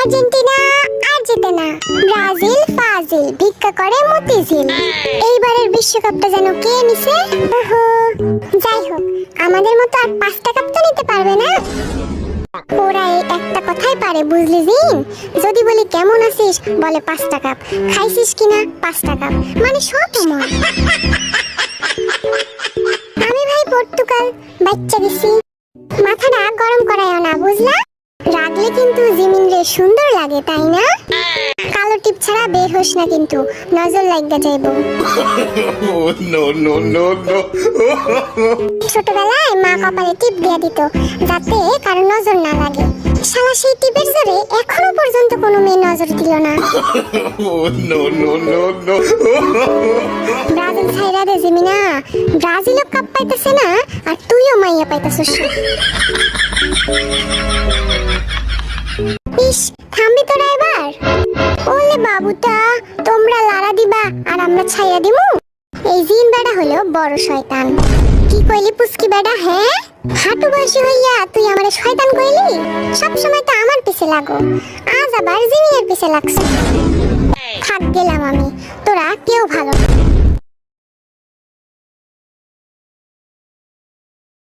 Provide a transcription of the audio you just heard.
Argentina আর না Brazil, ফাজিল, ভিক্ষা করে মতিঝিল। এইবারের বিশ্বকাপটা যেন কে নিছে? যাই হোক, আমাদের মতো আর পাঁচটা কাপ তো নিতে পারবে না? ওরা এই একটা কথাই পারে, বুঝলি জিন? যদি বলি কেমন আছিস, বলে পাঁচটা কাপ। খাইছিস কিনা? পাঁচটা কাপ। মানে সব আমি ভাই পর্তুগাল, বাচ্চা গেছি মাথাটা গরম করায়ও না, বুঝলা? সুন্দর লাগে তাই না? কালো টিপ ছাড়া বের হোস না কিন্তু নজর লাগা যাইবো. ছোটবেলায় মা কপালে টিপ দিয়ে দিত যাতে কারও নজর না লাগে। শালা সেই টিপের জোরে এখনও পর্যন্ত কোনো মেয়ে নজর দিল না. ব্রাজিল ছাইরা দে জিমিনা। ব্রাজিলও কাপ পাইতেছে না আর তুইও মাইয়া পাইতেছিস ইস থামবি তোরা এবার। ওলে বাবুটা, তোমরা লারা দিবা আর আমরা ছাইয়া দিমু। এই জিন বেড়া হলো বড় শয়তান। কি কইলি পুস্কি বেড়া হ্যাঁ? হাঁটু বয়সী হইয়া তুই আমারে শয়তান কইলি? সব সময় তো আমার পিছে লাগো। আজ আবার জিমিনের পিছে লাগছে। থাক গেলাম আমি। তোরা কেউ ভালো না।